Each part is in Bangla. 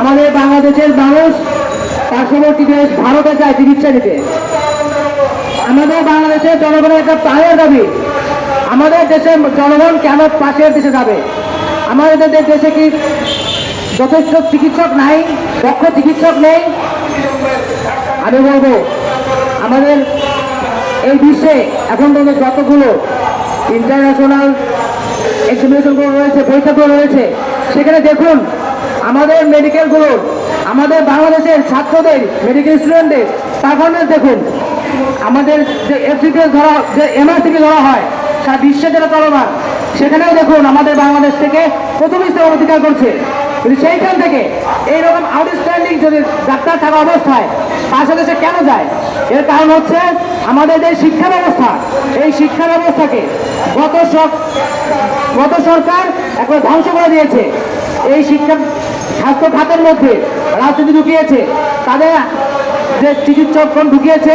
আমাদের বাংলাদেশের মানুষ পার্শ্ববর্তী দেশ ভারতে যায় চিকিৎসা নিতে। আমাদের বাংলাদেশের জনগণের একটা প্রাণের দাবি, আমাদের দেশের জনগণ কেন পাশের দেশে যাবে? আমাদের দেশে কি যথেষ্ট চিকিৎসক নাই, দক্ষ চিকিৎসক নেই? আমি বলব, আমাদের এই বিশ্বে এখন পর্যন্ত যতগুলো ইন্টারন্যাশনাল এক্সামিনেশনগুলো রয়েছে, পরীক্ষাগুলো রয়েছে, সেখানে দেখুন আমাদের মেডিকেলগুলো আমাদের বাংলাদেশের ছাত্রদের মেডিকেল স্টুডেন্টদের পারফরমেন্স দেখুন। আমাদের যে এফসিপিএস ধরা, যে এমআরসিপি ধরা হয়, সারা বিশ্বে যেটা চলমান, সেখানেও দেখুন আমাদের বাংলাদেশ থেকে প্রথম স্থান অধিকার করছে। কিন্তু সেইখান থেকে এইরকম আউটস্ট্যান্ডিং যদি ডাক্তার থাকা অবস্থায় পাশে দেশে কেন যায়? এর কারণ হচ্ছে আমাদের যে শিক্ষা ব্যবস্থা, এই শিক্ষা ব্যবস্থাকে গত গত সরকার একবার ধ্বংস করে দিয়েছে। এই শিক্ষা স্বাস্থ্য খাতের মধ্যে রাজনীতি ঢুকিয়েছে। তাদের যে চিকিৎসকগণ ঢুকিয়েছে,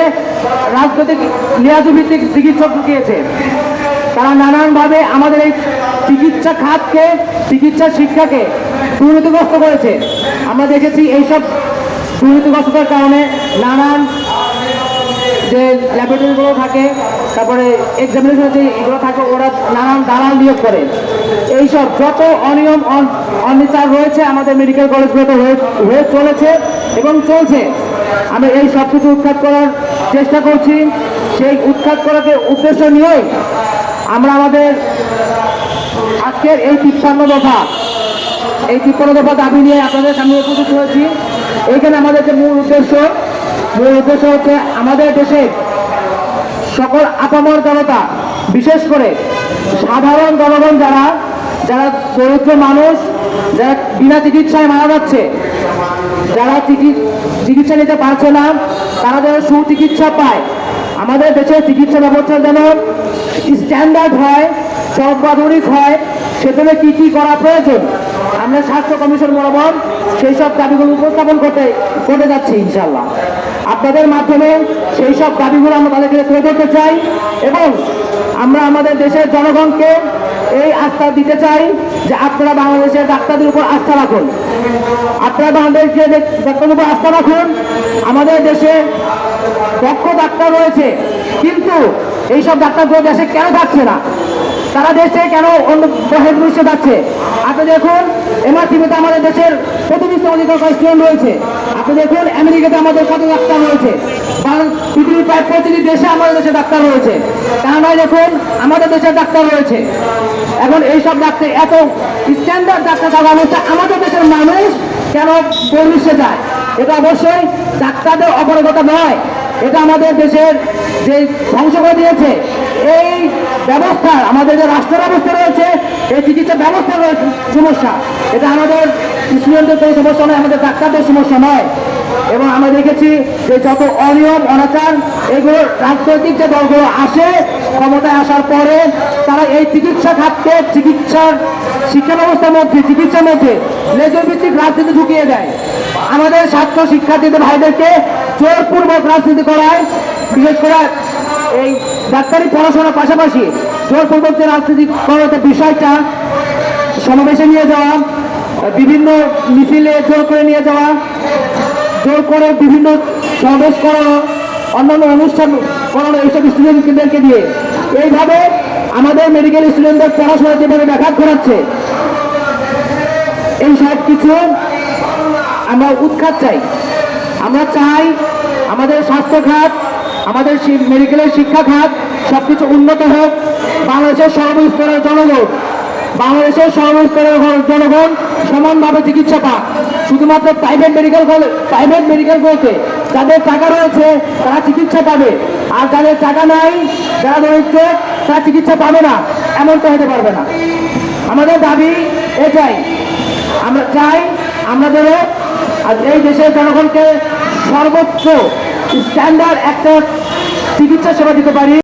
রাজনৈতিক লিয়াজু ভিত্তিক চিকিৎসক ঢুকিয়েছে। তারা নানানভাবে আমাদের এই চিকিৎসা খাতকে, চিকিৎসা শিক্ষাকে দুর্নীতিগ্রস্ত করেছে। আমরা দেখেছি এইসব দুর্নীতিগ্রস্ততার কারণে নানান যে ল্যাবরেটরিগুলো থাকে, তারপরে এক্সামিনেশন যে এগুলো থাকে, ওরা নানান দালাল নিয়োগ করে। এইসব যত অনিয়ম, অন- অনিচার রয়েছে, আমাদের মেডিকেল কলেজগুলোতে হয়ে চলেছে এবং চলছে। আমরা এই সব কিছু উৎখাত করার চেষ্টা করছি। সেই উৎখাত করাকে উদ্দেশ্য নিয়েই আমরা আমাদের আজকের এই তিপ্পান্ন দফা, এই তিপ্পান্ন দফা দাবি নিয়ে আপনাদের সামনে উপস্থিত হয়েছি। এইখানে আমাদের যে মূল উদ্দেশ্য মূল উদ্দেশ্য হচ্ছে আমাদের দেশের সকল আপামর জনতা, বিশেষ করে সাধারণ জনগণ যারা যারা দরিদ্র মানুষ যারা বিনা চিকিৎসায় মারা যাচ্ছে, যারা চিকি- চিকিৎসা নিতে পারছে না, তারা যেন সুচিকিৎসা পায়। আমাদের দেশের চিকিৎসা ব্যবস্থা যেন স্ট্যান্ডার্ড হয়, সর্বাধুনিক হয়, সেজন্য কি কি করা প্রয়োজন? আমরা স্বাস্থ্য কমিশন বরাবর সেই সব দাবিগুলো উপস্থাপন করতে করতে যাচ্ছি ইনশাল্লাহ আপনাদের মাধ্যমে সেই সব দাবিগুলো আমরা তাদেরকে তুলে ধরতে চাই এবং আমরা আমাদের দেশের জনগণকে এই আস্থা দিতে চাই যে আপনারা বাংলাদেশের ডাক্তারদের উপর আস্থা রাখুন। আপনারা বাংলাদেশের ডাক্তারের উপর আস্থা রাখুন। আমাদের দেশে দক্ষ ডাক্তার রয়েছে। কিন্তু এইসব ডাক্তারগুলো দেশে কেন থাকছে না? তারা দেশে কেন অন্য বহের বিশ্বে যাচ্ছে? আপনি দেখুন এমআরটিভিতে আমাদের দেশের স্থান অধিকার স্টুডেন্ট রয়েছে। আপনি দেখুন, আমেরিকাতে আমাদের কত ডাক্তার রয়েছে? কারণ পৃথিবীর প্রায় প্রতিটি দেশে আমাদের দেশে ডাক্তার রয়েছে। কানাডায় দেখুন, আমাদের দেশের ডাক্তার রয়েছে। এখন এইসব ডাক্তার এত স্ট্যান্ডার্ড ডাক্তার থাকা অবস্থায় আমাদের দেশের মানুষ কেন বহির্বিশ্বে যায়? এটা অবশ্যই ডাক্তারদের অপারগতা নয়। এটা আমাদের দেশের যে ধ্বংস করে দিয়েছে, এই ব্যবস্থা আমাদের যে রাষ্ট্র ব্যবস্থা রয়েছে, এই চিকিৎসা ব্যবস্থা রয়েছে সমস্যা। এটা আমাদের স্টুডেন্টদের সমস্যা নয়, আমাদের ডাক্তারদের সমস্যা নয়। এবং আমরা দেখেছি যে যত অনিয়ম, অনাচার এগুলো রাজনৈতিক যে দলগুলো আসে, ক্ষমতায় আসার পরে তারা এই চিকিৎসা খাতকে চিকিৎসার শিক্ষা ব্যবস্থার মধ্যে, চিকিৎসার মধ্যে লেজর ভিত্তিক রাজনীতি ঢুকিয়ে দেয়। আমাদের ছাত্র শিক্ষার্থীদের ভাইদেরকে জোরপূর্বক রাজনীতি করায়, বিশেষ করে এই ডাক্তারি পড়াশোনার পাশাপাশি জোরপূর্বক যে রাজনীতি করার বিষয়টা সমাবেশে নিয়ে যাওয়া, বিভিন্ন মিছিলে জোর করে নিয়ে যাওয়া, জোর করে বিভিন্ন সমাবেশ করানো অন্যান্য অনুষ্ঠান করানো এইসব স্টুডেন্টদেরকে দিয়ে। এইভাবে আমাদের মেডিকেল স্টুডেন্টদের পড়াশোনা যেভাবে ব্যাঘাত ঘটাচ্ছে, এই সব কিছু আমরা উৎখাত চাই। আমরা চাই আমাদের স্বাস্থ্য খাত আমাদের মেডিকেলের শিক্ষা খাত সব কিছু উন্নত হোক। বাংলাদেশের সর্বস্তরের জনগণ, বাংলাদেশের সর্বস্তরের জনগণ সমানভাবে চিকিৎসা পাক। শুধুমাত্র প্রাইভেট মেডিকেল কলেজ প্রাইভেট মেডিকেলগুলোতে যাদের টাকা রয়েছে, তারা চিকিৎসা পাবে। আর যাদের টাকা নাই, যারা রয়েছে, তারা চিকিৎসা পাবে না। এমনটা হতে পারবে না। আমাদের দাবি এটাই। আমরা চাই আমাদেরও এই দেশের জনগণকে সর্বোচ্চ স্ট্যান্ডার্ড একটা চিকিৎসা সেবা দিতে পারি।